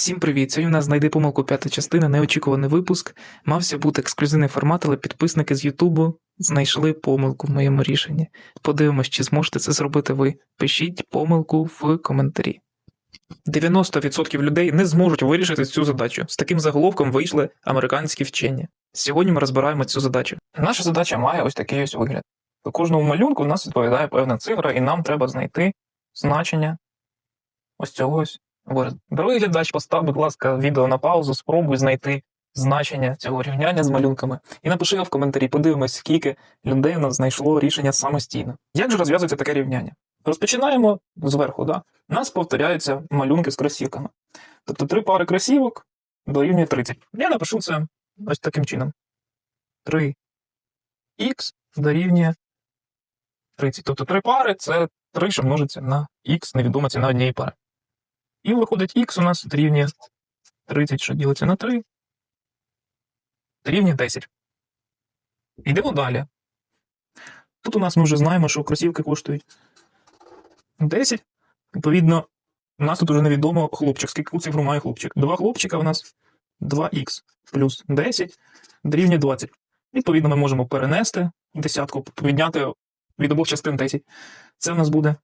Всім привіт! Сьогодні у нас знайди помилку п'ята частина, неочікуваний випуск. Мався бути ексклюзивний формат, але підписники з Ютубу знайшли помилку в моєму рішенні. Подивимось, чи зможете це зробити ви. Пишіть помилку в коментарі. 90% людей не зможуть вирішити цю задачу. З таким заголовком вийшли американські вчені. Сьогодні ми розбираємо цю задачу. Наша задача має ось такий ось вигляд. По кожному малюнку у нас відповідає певна цифра, і нам треба знайти значення ось цього ось. Дорогий глядач, постав, будь ласка, відео на паузу, спробуй знайти значення цього рівняння з малюнками. І напиши в коментарі, подивимось, скільки людей нас знайшло рішення самостійно. Як же розв'язується таке рівняння? Розпочинаємо зверху. Да? У нас повторяються малюнки з кросівками. Тобто три пари кросівок дорівнює 30. Я напишу це ось таким чином. 3х дорівнює 30. Тобто три пари це 3, що множиться на х, невідома ціна однієї пари. І виходить х у нас дорівнює 30, що ділиться на 3. Дорівнює 10. Йдемо далі. Тут у нас ми вже знаємо, що кросівки коштують 10. Відповідно, у нас тут вже невідомо хлопчик. Скільки цифру має хлопчик? Два хлопчика у нас 2х плюс 10 дорівнює 20. Відповідно, ми можемо перенести десятку, відняти від обох частин 10. Це у нас буде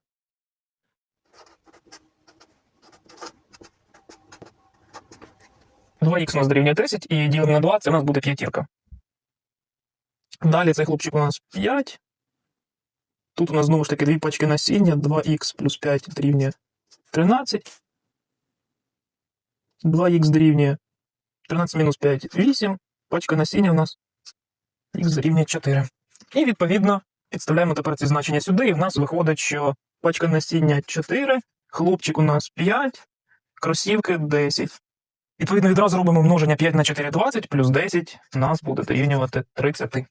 2х у нас дорівнює 10 і ділимо на 2, це у нас буде п'ятірка. Далі цей хлопчик у нас 5. Тут у нас знову ж таки дві пачки насіння, 2х плюс 5 дорівнює 13. 2х дорівнює 13 мінус 5 8. Пачка насіння у нас х дорівнює 4. І відповідно підставляємо тепер ці значення сюди, і в нас виходить, що пачка насіння 4, хлопчик у нас 5, кросівки 10. Відповідно, відразу робимо множення 5 на 4 – 20, плюс 10 нас буде дорівнювати 30.